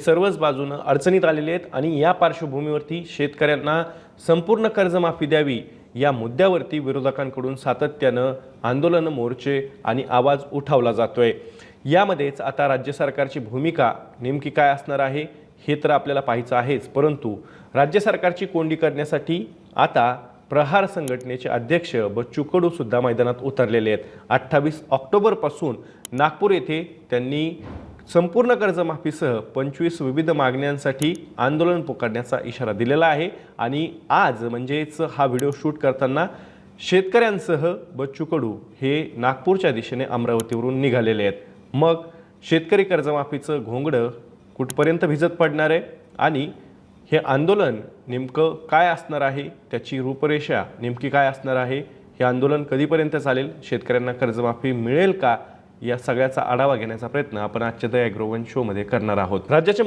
सर्वच बाजूनं अडचणीत आलेले आहेत आणि या पार्श्वभूमीवरती शेतकऱ्यांना संपूर्ण कर्जमाफी द्यावी या मुद्द्यावरती विरोधकांकडून सातत्यानं आंदोलनं मोर्चे आणि आवाज उठावला जातोय. यामध्येच आता राज्य सरकारची भूमिका नेमकी काय असणार आहे हे तर आपल्याला पाहायचं आहेच. परंतु राज्य सरकारची कोंडी करण्यासाठी आता प्रहार संघटनेचे अध्यक्ष बच्चू कडू सुद्धा मैदानात उतरलेले आहेत. अठ्ठावीस ऑक्टोबरपासून नागपूर येथे त्यांनी संपूर्ण कर्जमाफीसह पंचवीस विविध मागण्यांसाठी आंदोलन पुकारण्याचा इशारा दिलेला आहे. आणि आज म्हणजेच हा व्हिडिओ शूट करताना शेतकऱ्यांसह बच्चू कडू हे नागपूरच्या दिशेने अमरावतीवरून निघालेले आहेत. मग शेतकरी कर्जमाफीचं घोंगडं कुठपर्यंत भिजत पडणार आहे? आणि हे आंदोलन नेमकं काय असणार आहे? त्याची रूपरेषा नेमकी काय असणार आहे? हे आंदोलन कधीपर्यंत चालेल? शेतकऱ्यांना कर्जमाफी मिळेल का? या सगळ्याचा आढावा घेण्याचा प्रयत्न आपण आजच्या द ॲग्रोवन शोमध्ये करणार आहोत. राज्याच्या